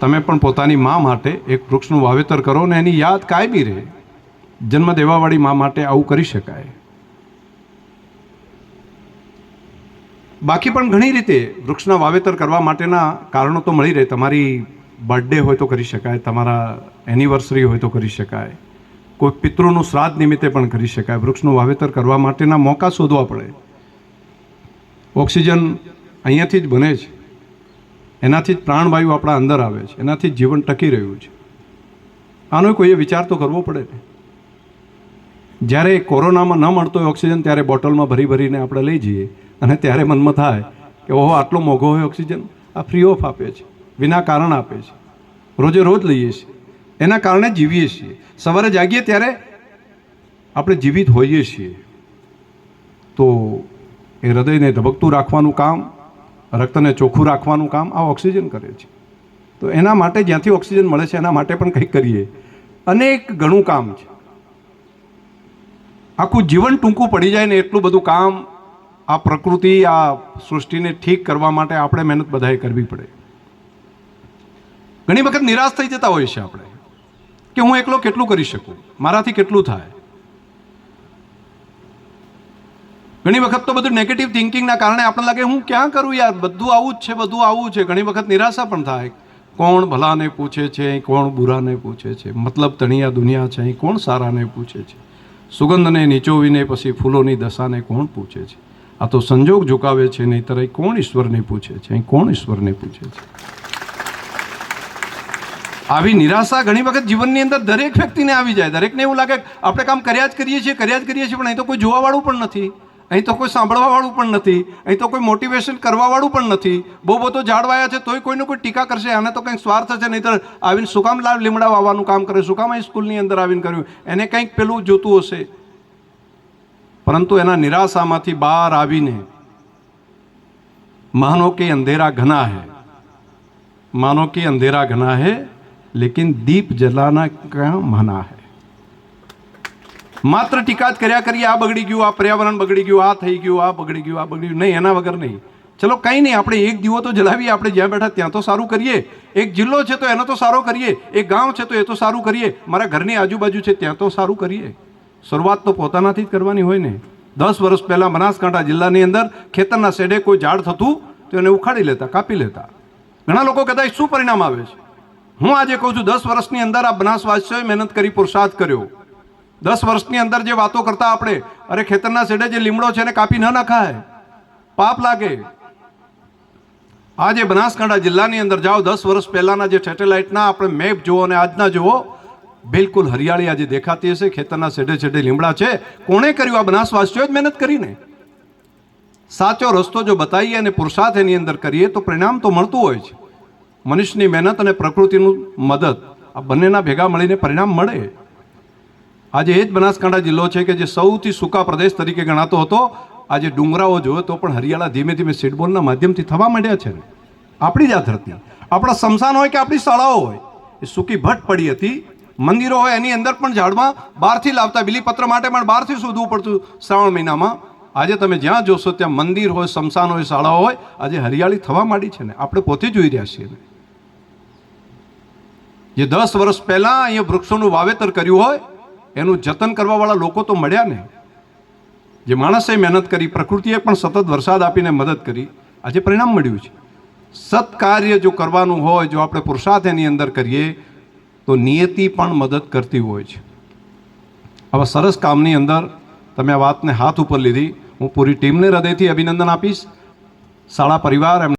તમે પણ પોતાની મા માટે એક વૃક્ષનું વાવેતર કરો ને એની યાદ કાયમી રહે. જન્મ દેવાવાળી મા માટે આવું કરી શકાય. બાકી પણ ઘણી રીતે વૃક્ષના વાવેતર કરવા માટેના કારણો તો મળી રહે. તમારી બર્થડે હોય તો કરી શકાય, તમારા એનિવર્સરી હોય તો કરી શકાય. કોઈ પિતૃનું શ્રાદ્ધ નિમિત્તે પણ કરી શકાય. વૃક્ષનું વાવેતર કરવા માટેના મોકા શોધવા પડે. ઓક્સિજન અહીંયાથી જ બને છે એનાથી જ પ્રાણવાયુ આપણા અંદર આવે છે. એનાથી જ જીવન ટકી રહ્યું છે. આનો કોઈએ વિચાર તો કરવો પડે ને. જ્યારે કોરોનામાં ન મળતો હોય ઓક્સિજન, ત્યારે બોટલમાં ભરી ભરીને આપણે લઈ જઈએ અને ત્યારે મનમાં થાય કે ઓહો, આટલો મોંઘો હોય ઓક્સિજન. આ ફ્રી ઓફ આપે છે. વિના કારણ આપે છે. રોજે રોજ લઈએ છીએ. એના કારણે જીવીએ છીએ. સવારે જાગીએ ત્યારે આપણે જીવિત હોઈએ છીએ. તો એ હૃદયને ધબકતું રાખવાનું કામ રક્તને ચોખ્ખું રાખવાનું કામ આ ઓક્સિજન કરે છે. તો એના માટે જ્યાંથી ઓક્સિજન મળે છે એના માટે પણ કંઈક કરીએ. અનેક ઘણું કામ છે. આખું જીવન ટૂંકું પડી જાય ને એટલું બધું કામ આ પ્રકૃતિ, આ સૃષ્ટિને ઠીક કરવા માટે આપણે મહેનત બધાએ કરવી પડે. ઘણી વખત નિરાશ થઈ જતા હોય છે આપણે કે હું એકલો કેટલું કરી શકું? મારાથી કેટલું થાય? ઘણી વખત તો બધું નેગેટિવ થિંકિંગના કારણે આપણને લાગે, હું ક્યાં કરું યાર? બધું આવું જ છે, બધું આવું છે. ઘણી વખત નિરાશા પણ થાય. કોણ ભલાને પૂછે છે? કોણ બુરાને પૂછે છે? મતલબ તણિયા દુનિયા છે, અહીં કોણ સારાને પૂછે છે? સુગંધને નીચોવીને પછી ફૂલોની દશાને કોણ પૂછે છે? આ તો સંજોગ ઝુકાવે છે, નહીંતર અહીં કોણ ઈશ્વરને પૂછે છે? અહીં કોણ ઈશ્વરને પૂછે છે? આવી નિરાશા ઘણી વખત જીવનની અંદર દરેક વ્યક્તિને આવી જાય. દરેકને એવું લાગે, આપણે કામ કર્યા જ કરીએ છીએ, કર્યા જ કરીએ છીએ, પણ અહીં તો કોઈ જોવાવાળું પણ નથી. અહીં તો કોઈ સાંભળવાવાળું પણ નથી. અહીં તો કોઈ મોટિવેશન કરવાવાળું પણ નથી. બહુ બધો જાળવાયા છે, તોય કોઈને કોઈ ટીકા કરશે. આને તો કંઈક સ્વાર્થ છે નહીંતર આવીને શું કામ લીમડા વાવવાનું કામ કરે, શું અહીં સ્કૂલની અંદર આવીને કર્યું? એને કંઈક પેલું જોતું હશે. પરંતુ એના નિરાશામાંથી બહાર આવીને માનો કે અંધેરા ઘના હે. માનો કે અંધેરા ઘના હે, લેકિન દીપ જલાના ક્યાં મના હે? માત્ર ટીકા જ કર્યા કરીએ, આ બગડી ગયું, આ પર્યાવરણ બગડી ગયું, આ થઈ ગયું, આ બગડી ગયું, આ બગડી ગયું. નહીં, એના વગર નહીં. ચલો, કંઈ નહીં, આપણે એક દીવો તો જલાવીએ, આપણે જ્યાં બેઠા ત્યાં તો સારું કરીએ. એક જિલ્લો છે તો એનો તો સારો કરીએ, એક ગામ છે તો એ તો સારું કરીએ. મારા ઘરની આજુબાજુ છે ત્યાં તો સારું કરીએ. શરૂઆત તો પોતાનાથી જ કરવાની હોય ને. દસ વર્ષ પહેલાં બનાસકાંઠા જિલ્લાની અંદર ખેતરના શેડે કોઈ ઝાડ થતું, તો એને ઉખાડી લેતા, કાપી લેતા. ઘણા લોકો કદાચ શું પરિણામ આવે છે? હું આજે કહું છું, દસ વર્ષની અંદર આ બનાસવાસીઓએ મહેનત કરી પુરુષાર્થ કર્યો. દસ વર્ષની અંદર જે વાતો કરતા આપણે, અરે ખેતરના છેડે જે લીમડો છે એને કાપી ન નખાય. પાપ લાગે. આજે બનાસકાંઠા જિલ્લાની અંદર જાઓ, દસ વર્ષ પહેલાના જે સેટેલાઇટના આપણે મેપ જુઓ અને આજના જુઓ, બિલકુલ હરિયાળી આજે દેખાતી હશે. ખેતરના છેડે છેડે લીમડા છે. કોણે કર્યું આ બનાસવાસીઓએ જ મહેનત કરીને. સાચો રસ્તો જો બતાવીએ અને પુરુષાર્થ એની અંદર કરીએ, તો પરિણામ તો મળતું હોય છે. મનુષ્યની મહેનત અને પ્રકૃતિનું મદદ આ બંનેના ભેગા મળીને પરિણામ મળે. આજે એ જ બનાસકાંઠા જિલ્લો છે કે જે સૌથી સૂકા પ્રદેશ તરીકે ગણાતો હતો. આજે ડુંગરાઓ જોયો તો પણ હરિયાળા ધીમે ધીમે સીડબોલના માધ્યમથી થવા માંડ્યા છે આપણી જ આ ધરતી આપણા સ્મશાન હોય કે આપણી શાળાઓ હોય, એ સૂકી ભટ્ટ પડી હતી. મંદિરો હોય એની અંદર પણ ઝાડમાં બહારથી લાવતા બિલીપત્ર માટે પણ બહારથી શોધવું પડતું શ્રાવણ મહિનામાં. આજે તમે જ્યાં જોશો ત્યાં મંદિર હોય સ્મશાન હોય, શાળાઓ હોય, આજે હરિયાળી થવા માંડી છે ને. આપણે પોતે જોઈ રહ્યા છીએ ને. જે દસ વર્ષ પહેલાં અહીંયા વૃક્ષોનું વાવેતર કર્યું હોય એનું જતન કરવાવાળા લોકો તો મળ્યા ને. જે માણસે મહેનત કરી, પ્રકૃતિએ પણ સતત વરસાદ આપીને મદદ કરી, આજે પરિણામ મળ્યું છે. સત્કાર્ય જો કરવાનું હોય, જો આપણે પુરુષાર્થ એની અંદર કરીએ, તો નિયતિ પણ મદદ કરતી હોય છે. આવા સરસ કામની અંદર તમે આ વાતને હાથ ઉપર લીધી. હું પૂરી ટીમને હૃદયથી અભિનંદન આપીશ. શાળા પરિવાર એમ